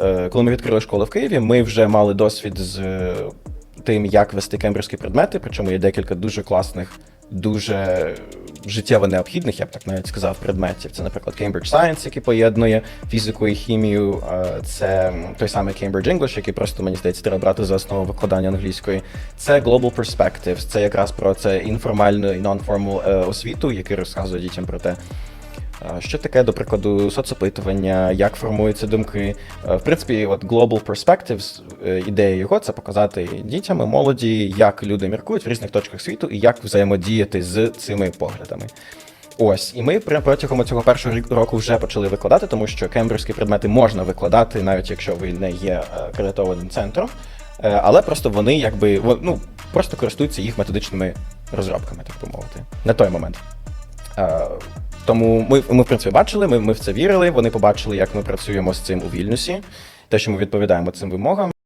Е, Коли ми відкрили школу в Києві, ми вже мали досвід з е, тим, як вести кембриджські предмети. Причому є декілька дуже класних, дуже життєво необхідних, я б так навіть сказав, предметів. Це, наприклад, Cambridge Science, який поєднує фізику і хімію. Е, Це той самий Cambridge English, який просто мені здається треба брати за основу викладання англійської. Це Global Perspectives, це якраз про це інформальну і е, освіту, який розказує дітям про те. Що таке, до прикладу, соцопитування, як формуються думки? Е, В принципі, от Global Perspectives, е, ідея його це показати дітям і молоді, як люди міркують в різних точках світу і як взаємодіяти з цими поглядами. Ось, і ми прям протягом цього першого року вже почали викладати, тому що кембриджські предмети можна викладати, навіть якщо ви не є е, акредитованим центром. Але просто вони якби ну, просто користуються їх методичними розробками, так би мовити, на той момент. Тому ми, ми в принципі, бачили, ми, ми в це вірили. Вони побачили, як ми працюємо з цим у Вільнюсі, те, що ми відповідаємо цим вимогам.